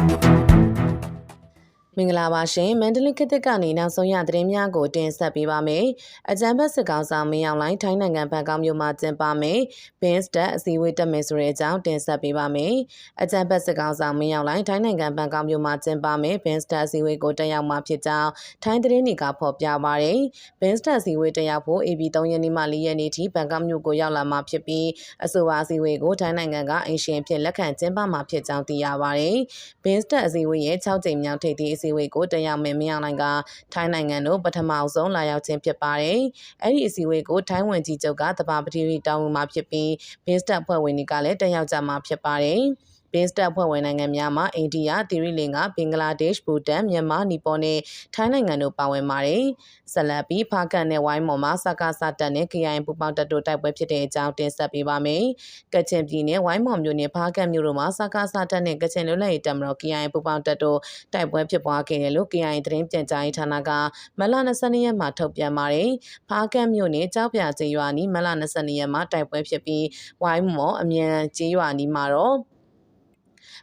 Thank you. မင်္ဂလာပါရှင်မန္တလေးခေတ်သစ်ကနေနောက်ဆုံးရသတင်းများကိုတင်ဆက်ပေးပါမယ်။အကြံဖက်စစ်ကောင်ဆောင်မင်းအောင်လိုင်းထိုင်းနိုင်ငံဘန်ကောက်မြို့မှာကျင်းပမယ်။ဘင်းစတက်အစည်းအဝေးတက်မယ်ဆိုတဲ့အကြောင်းတင်ဆက်ပေးပါမယ်။အကြံဖက်စစ်ကောင်ဆောင်မင်းအောင်လိုင်းထိုင်းနိုင်ငံဘန်ကောက်မြို့မှာကျင်းပမယ်။ဘင်းစတက်အစည်းအဝေးကိုတက်ရောက်မှာဖြစ်ကြောင်းထိုင်းသတင်းတွေကဖော်ပြပါရယ်။ဘင်းစတက်အစည်းအဝေးတက်ရောက်ဖို့ AB 3ရက်နေ့မှ4ရက်နေ့ထိဘန်ကောက်မြို့ကိုရောက်လာမှာဖြစ်ပြီးအဆိုပါအစည်းအဝေးကိုထိုင်းနိုင်ငံကအင်ရှင်ဖြစ်လက်ခံကျင်းပမှာဖြစ်ကြောင်းသိရပါရယ်။ဘင်းစတက်အစည်းအဝေးရဲ့6ကြိမ်မြောက်ထိပ်သီးအစည်းအဝေးကိုတက်ရောက်မယ်မင်းအောင်လိုင်းကထိုင်းနိုင်ငံတို့ပထမအဆုံးလာရောက်ခြင်းဖြစ်ပါတယ်။အဲ့ဒီအစည်းအဝေးကိုထိုင်းဝန်ကြီးချုပ်ကတဘာပတိရီတောင်းဝင်မှာဖြစ်ပြီးဘင်းစတက်ဖွဲ့ဝင်တွေကလည်းတက်ရောက်ကြမှာဖြစ်ပါတယ်။ ဘင်းစတက်ဖွဲ့ဝင်နိုင်ငံများမှာအိန္ဒိယ၊သီရိလင်္ကာ၊ဘင်္ဂလားဒေ့ရှ်၊ဘူတန်၊မြန်မာ၊နီပေါနဲ့ထိုင်းနိုင်ငံတို့ပါဝင်ပါတယ်။ဆက်လက်ပြီးဖားကန်နဲ့ဝိုင်းမော်မှာစကားစတက်နဲ့ KIA ပူပေါင်းတပ်တို့တိုက်ပွဲဖြစ်တဲ့အကြောင်းတင်ဆက်ပေးပါမယ်။ကချင်ပြည်နယ်ဝိုင်းမော်မြို့နယ်ဖားကန်မြို့တို့မှာစကားစတက်နဲ့ကချင်လွတ်လပ်ရေးတပ်မတော် KIA ပူပေါင်းတပ်တို့တိုက်ပွဲဖြစ်ပွားခဲ့တယ်လို့ KIA သတင်းပြန်ကြားရေးဌာနကမလ22ရက်မှာထုတ်ပြန်ပါတယ်။ဖားကန်မြို့နယ်ကြောက်ပြကျေးရွာနီးမလ22ရက်မှာတိုက်ပွဲဖြစ်ပြီးဝိုင်းမော်အမြန်ကျေးရွာနီးမှာတော့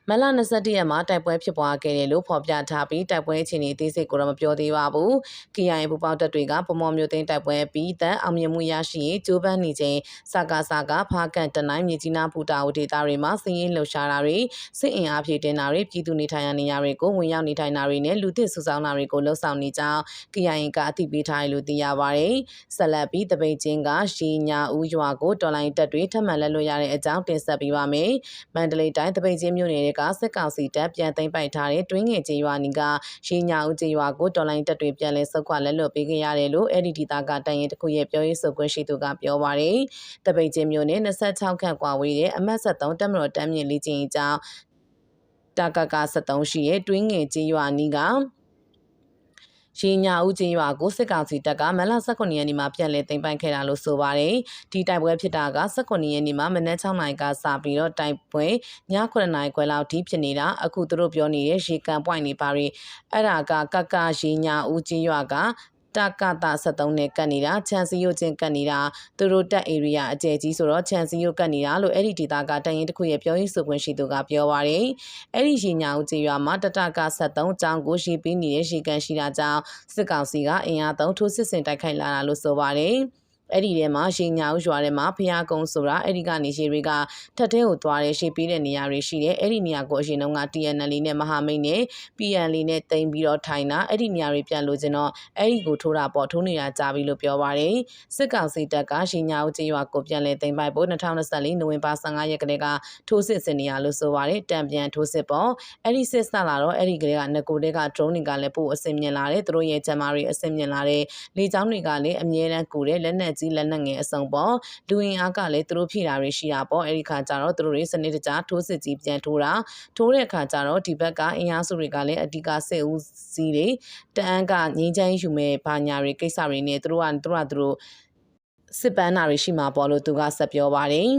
မလ21ရက်မှာတိုက်ပွဲဖြစ်ပွားခဲ့တယ်လို့ဖော်ပြထားပြီးတိုက်ပွဲအခြေအနေအသေးစိတ်ကိုတော့မပြောသေးပါဘူး။ KIA ပူပေါင်းတပ်တွေကဗမော်မျိုးသိန်းတိုက်ပွဲပြီးတန်အောင်မြင်မှုရရှိရေးကြိုးပမ်းနေချိန်စကားစကားဖားကန်တနိုင်းမြေကြီးနားပူတာဝဒေတာတွေမှာစည်ရင်လှုပ်ရှားတာတွေစစ်အင်အားဖြည့်တင်တာတွေပြည်သူနေထိုင်ရာနေရာတွေကိုဝင်ရောက်နေထိုင်တာတွေနဲ့လူသစ်စုဆောင်းတာတွေကိုလှုံ့ဆော်နေကြောင်း KIA ကအသိပေးထားတယ်လို့သိရပါတယ်။ဆက်လက်ပြီးတပိတ်ချင်းကရှီညာဦးရွာကိုတော်လိုင်းတပ်တွေထပ်မံလက်လွတ်ရတဲ့အကြောင်းတင်ဆက်ပေးပါမယ်။မန္တလေးတိုင်းတပိတ်ချင်းမြို့နယ်ကစစ်ကောင်စီတပ်ပြန်သိမ်းပိုက်ထားတဲ့တွင်းငယ်ကျေးရွာနီကရှီညာဦးကျေးရွာကိုတော်လိုင်းတပ်တွေပြန်လည်ဆုတ်ခွာလက်လွတ်ပေးခဲ့ရတယ်လို့အဲ့ဒီဒေသကတန်ရင်တစ်ခုရဲ့ပြောရေးဆိုခွင့်ရှိသူကပြောပါတယ်။တပိတ်ချင်းမြို့နယ်26ခန့်ကွာဝေးတဲ့အမတ်73တက်မတော်တမ်းမြင့်လေးချင်းအကြောင်းတကက73ရှိရဲ့တွင်းငယ်ကျေးရွာနီက ရေညာဦးချင်းရွာကိုစစ်ကောင်စီတပ်ကမလ18ရက်နေ့မှာပြန်လည်သိမ်းပိုက်ခဲ့တာလို့ဆိုပါတယ်။ဒီတိုက်ပွဲဖြစ်တာက18ရက်နေ့မှာမနက်6နာရီကစပြီးတော့တိုက်ပွဲည9နာရီခွဲလောက်ထိဖြစ်နေတာအခုသူတို့ပြောနေတဲ့ရေကန်ပွိုင်နေပါရီအဲ့ဒါကကကရေညာဦးချင်းရွာက တကတာ73နဲ့ကတ်နေတာချန်စီယိုချင်းကတ်နေတာသူတို့တက် area အကျယ်ကြီးဆိုတော့ချန်စီယိုကတ်နေတာလို့အဲ့ဒီဒေသကတရင်တစ်ခုရဲ့ပြောရေးဆိုခွင့်ရှိသူကပြောပါရယ်အဲ့ဒီရှင်ညာဦးကျေးရွာမှာတတက73ចောင်းကိုရှိပြီးနေတဲ့ရေကန်ရှိတာကြောင့်စစ်ကောင်စီကအင်အားသုံးထိုးစစ်ဆင်တိုက်ခိုက်လာတာလို့ဆိုပါရယ် အဲ့ဒီထဲမှာရှေညာဦးရွာထဲမှာဖျားကုန်းဆိုတာအဲ့ဒီကနေရှေတွေကထက်တဲကိုသွားတဲ့ရှေပေးတဲ့နေရာတွေရှိတယ်အဲ့ဒီနေရာကိုအရင်တုန်းက TNL နဲ့မဟာမိတ်နဲ့ PNL နဲ့တင်ပြီးတော့ထိုင်တာအဲ့ဒီနေရာတွေပြန်လို့ကျင်တော့အဲ့ဒီကိုထိုးတာပေါ့ထိုးနေတာကြာပြီလို့ပြောပါတယ်စစ်ကောင်စီတပ်ကရှေညာဦးကျေးရွာကိုပြန်လဲတင်ပိုက်ဖို့2024နိုဝင်ဘာ15ရက်ကလေးကထိုးစစ်ဆင်နေရလို့ဆိုပါတယ်တံပြန်ထိုးစစ်ပေါ့အဲ့ဒီစစ်ဆလာတော့အဲ့ဒီကလေးကငကိုတွေက drone တွေကလည်းပို့အစင်မြင်လာတယ်သူတို့ရဲ့ဂျမားတွေအစင်မြင်လာတယ်လေကြောင်းတွေကလည်းအမြဲတမ်းကူတယ်လက်နက်ကြီးလက်နက်ငယ်အစုံပေါ့လူအင်အားကလည်းသူတို့ဖြည့်တာတွေရှိတာပေါ့အဲ့ဒီခါကျတော့သူတို့တွေစနစ်တကျထိုးစစ်ကြီးပြန်ထိုးတာထိုးတဲ့အခါကျတော့ဒီဘက်ကအင်အားစုတွေကလည်းအဓိကစစ်ဦးစီးတွေတအန်းကငင်းချမ်းယူမဲ့ဘာညာတွေကိစ္စတွေနဲ့သူတို့ကသူတို့ကသူတို့စစ်ပန်းနာတွေရှိမှာပေါ့လို့သူကဆက်ပြောပါတယ်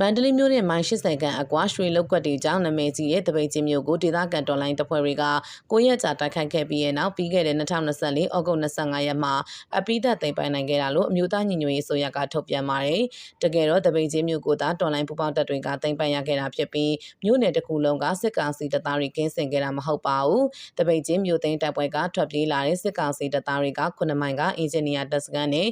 မန္တလေးမြို့နဲ့မိုင်80ခန့်အကွာရွှေလောက်ကွက်တွေကြောင့်နာမည်ကြီးတဲ့တပိတ်ချင်းမြို့ကိုဒေသခံတော်လိုင်းတပ်ဖွဲ့တွေကကိုရက်ကြာတိုက်ခိုက်ခဲ့ပြီးတဲ့နောက်ပြီးခဲ့တဲ့2024ဩဂုတ်25ရက်မှာအပိသက်သိမ်းပိုင်နိုင်ခဲ့တာလို့အမျိုးသားညီညွတ်ရေးဆိုရကထုတ်ပြန်ပါတယ်။တကယ်တော့တပိတ်ချင်းမြို့ကိုသာတော်လိုင်းပူပေါင်းတပ်တွေကသိမ်းပိုင်ရခဲ့တာဖြစ်ပြီးမြို့နယ်တစ်ခုလုံးကစစ်ကောင်စီတပ်သားတွေကင်းစင်ခဲ့တာမဟုတ်ပါဘူး။တပိတ်ချင်းမြို့သိမ်းတပ်ဖွဲ့ကထွက်ပြေးလာတဲ့စစ်ကောင်စီတပ်သားတွေက9မိုင်ကအင်ဂျင်နီယာတပ်စခန်းနဲ့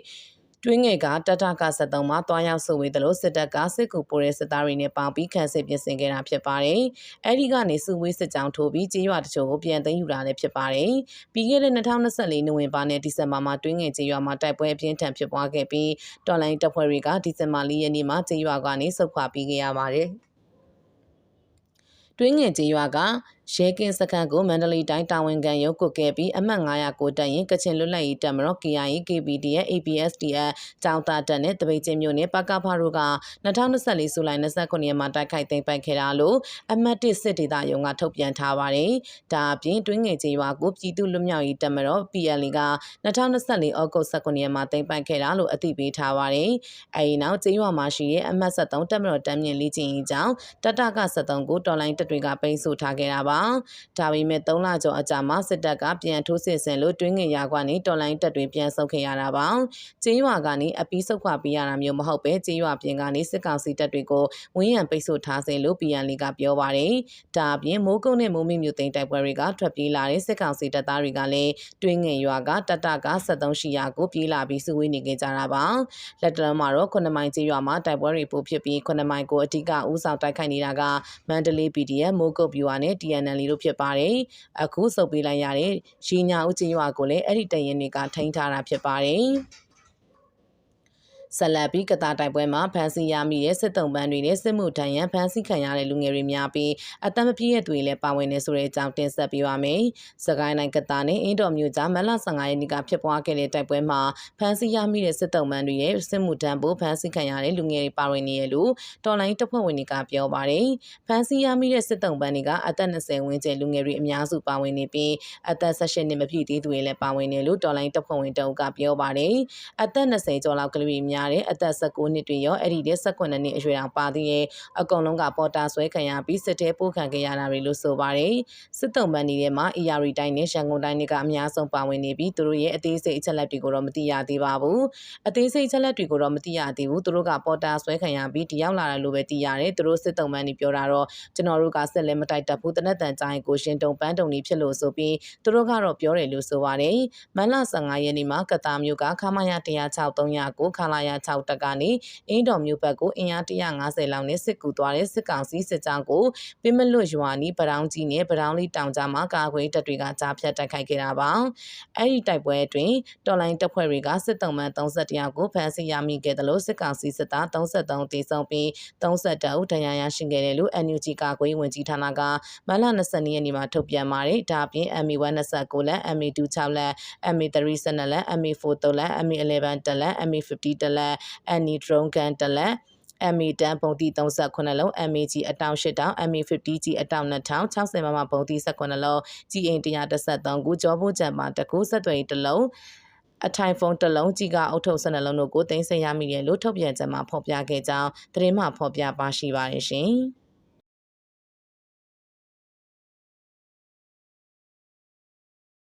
တွင်းငယ်ကတတက73မှာတွားရောက်စုဝေးတယ်လို့စစ်တပ်ကစစ်ကူပိုးတဲ့စစ်သားတွေနဲ့ပေါင်းပြီးခန့်စစ်ပြင်ဆင်ခဲ့တာဖြစ်ပါတယ်။အဲဒီကနေစုဝေးစစ်ကြောင်းထိုးပြီးကြေးရွာတချို့ကိုပြန်သိမ်းယူတာလည်းဖြစ်ပါတယ်။ပြီးခဲ့တဲ့2024နိုဝင်ဘာနဲ့ဒီဇင်ဘာမှာတွင်းငယ်ကြေးရွာမှာတိုက်ပွဲအပြင်းထန်ဖြစ်ပွားခဲ့ပြီးတော်လိုင်းတပ်ဖွဲ့တွေကဒီဇင်ဘာလရက်နေ့မှာကြေးရွာကနေဆုတ်ခွာပြီးခဲ့ရပါတယ်။တွင်းငယ်ကြေးရွာကရဲကင်းစခန်းကိုမန္တလေးတိုင်းတာဝန်ခံရုပ်ကွက်ခဲ့ပြီးအမှတ်900ကိုတက်ရင်ကချင်လွတ်လပ်ရေးတပ်မတော် KIA KPD ရဲ့ APSDF ကျောင်းသားတပ်နဲ့တပိတ်ချင်းမျိုးနဲ့ပကဖာတို့က2024ဇူလိုင်29ရက်မှာတိုက်ခိုက်သိမ်းပိုက်ခဲ့တာလို့အမှတ်1စစ်ဒေသရုံးကထုတ်ပြန်ထားပါတယ်။ဒါအပြင်တွင်းငယ်ကျေးရွာကိုပြည်သူ့လွတ်မြောက်ရေးတပ်မတော် PLA က2024ဩဂုတ်19ရက်မှာသိမ်းပိုက်ခဲ့တာလို့အသိပေးထားပါတယ်။အဲဒီနောက်ကျေးရွာမှာရှိတဲ့အမှတ်73တပ်မတော်တမ်းမြင့်လေးချင်းအကြောင်းတတက73ကိုတော်လိုင်းတပ်တွေကပိတ်ဆို့ထားခဲ့တာပါပါဒါပေမဲ့3လကျော်အကြာမှာစစ်တပ်ကပြန်ထိုးစစ်ဆင်လို့တွင်းငင်ရွာကနေတော်လိုင်းတပ်တွေပြန်ဆုတ်ခဲ့ရတာပါကျေးရွာကနေအပီးဆုတ်ခွာပေးရတာမျိုးမဟုတ်ပဲကျေးရွာပြင်ကနေစစ်ကောင်စီတပ်တွေကိုဝင်းရံပိတ်ဆို့ထားစေလို့ PNL ကပြောပါတယ်ဒါအပြင်မိုးကုတ်နဲ့မိုးမိမြို့သိမ်းတိုက်ပွဲတွေကထွက်ပြေးလာတဲ့စစ်ကောင်စီတပ်သားတွေကလည်းတွင်းငင်ရွာကတတက73ရှိရာကိုပြေးလာပြီးစုဝေးနေကြတာပါလက်တလုံးမှာတော့9မိုင်ကျေးရွာမှာတိုက်ပွဲတွေပိုဖြစ်ပြီး9မိုင်ကိုအဓိကဦးဆောင်တိုက်ခိုက်နေတာကမန္တလေး PDF မိုးကုတ် viewer နဲ့ TNL တို့ဖြစ်ပါတယ်အခုစုပ်ပေးလိုက်ရတဲ့ရီညာဦးကျေးရွာကိုလည်းအဲ့ဒီတရင်တွေကထိန်းထားတာဖြစ်ပါတယ် ဆက်လက်ပြီးကတာတိုက်ပွဲမှာဖမ်းဆီးရမိတဲ့စစ်တုံးပန်းတွေနဲ့စစ်မှုထမ်းရန်ဖမ်းဆီးခံရတဲ့လူငယ်တွေများပြီးအသက်မပြည့်တဲ့သူတွေလည်းပါဝင်နေဆိုတဲ့အကြောင်းတင်ဆက်ပေးပါမယ်။စကိုင်းတိုင်းကတာနဲ့အင်းတော်မြို့ကြားမလ15ရက်နေ့ကဖြစ်ပွားခဲ့တဲ့တိုက်ပွဲမှာဖမ်းဆီးရမိတဲ့စစ်တုံးပန်းတွေရဲ့စစ်မှုထမ်းဖို့ဖမ်းဆီးခံရတဲ့လူငယ်တွေပါဝင်နေရလို့တော်လိုင်းတပ်ဖွဲ့ဝင်တွေကပြောပါတယ်။ဖမ်းဆီးရမိတဲ့စစ်တုံးပန်းတွေကအသက်20ဝန်းကျင်လူငယ်တွေအများစုပါဝင်နေပြီးအသက်18နှစ်မပြည့်သေးသူတွေလည်းပါဝင်နေလို့တော်လိုင်းတပ်ဖွဲ့ဝင်တအုပ်ကပြောပါတယ်။အသက်20ကျော်လောက်ကလေးတွေများတဲ့အသက်19နှစ်တွေရောအဲ့ဒီတဲ့18နှစ်အရွယ်အောင်ပါသေးရဲ့အကုန်လုံးကပေါ်တာဆွဲခံရပြီးစစ်တဲပို့ခံခဲ့ရတာတွေလို့ဆိုပါတယ်စစ်တုံးပန်းတွေမှာ ER တိုင်းနဲ့ရန်ကုန်တိုင်းတွေကအများဆုံးပါဝင်နေပြီးသူတို့ရဲ့အသေးစိတ်အချက်လက်တွေကိုတော့မသိရသေးပါဘူးအသေးစိတ်အချက်လက်တွေကိုတော့မသိရသေးဘူးသူတို့ကပေါ်တာဆွဲခံရပြီးတယောက်လာတယ်လို့ပဲသိရတယ်သူတို့စစ်တုံးပန်းတွေပြောတာတော့ကျွန်တော်တို့ကဆက်လက်မတိုက်တက်ဘူးတနက်တန်ကြိုင်ကိုရှင်တုံပန်းတုံတွေဖြစ်လို့ဆိုပြီးသူတို့ကတော့ပြောတယ်လို့ဆိုပါတယ်မန်လ15ရက်နေ့မှာကတာမျိုးကခမာယာ106 300ကိုခလာယာ6တက်ကနေအင်းတော်မြို့ဘက်ကိုအင်အား150လောက်နဲ့စစ်ကူသွားတဲ့စစ်ကောင်စီစစ်ကြောင်းကိုပြမလွတ်ရွာနီးပတောင်းကြီးနဲ့ပတောင်းလေးတောင်ကြားမှာကာကွယ်တပ်တွေကကြားဖြတ်တိုက်ခိုက်ခဲ့တာပါအဲ့ဒီတိုက်ပွဲအတွင်းတော်လိုင်းတပ်ဖွဲ့တွေကစစ်တုံးမှန်31ယောက်ကိုဖမ်းဆီးရမိခဲ့တယ်လို့စစ်ကောင်စီစစ်သား33တေဆုံးပြီး32ဦးဒဏ်ရာရရှိခဲ့တယ်လို့ NUG ကာကွယ်ဝင်ကြီးဌာနကမလ22ရက်နေ့မှာထုတ်ပြန်ပါတယ်ဒါအပြင် MA1 29လက် MA2 6လက် MA3 12လက် MA4 3လက် MA11 တလက် MA50 တလက် Any drone gun တလက် MA တန်ပုံတီ38လုံး MAG အတောင်8တောင် MA50G အတောင်2000 60မမပုံတီ18လုံး GA 113ခုကြောဖို့ကြံပါတကူဆက်သွယ်တလုံးအထိုင်ဖုန်းတစ်လုံးကြီးကအုတ်ထုပ်12လုံးတို့ကိုတင်ဆက်ရမိတယ်လို့ထုတ်ပြန်ချက်မှာဖော်ပြခဲ့ကြောင်းသတင်းမှဖော်ပြပါရှိပါတယ်ရှင်။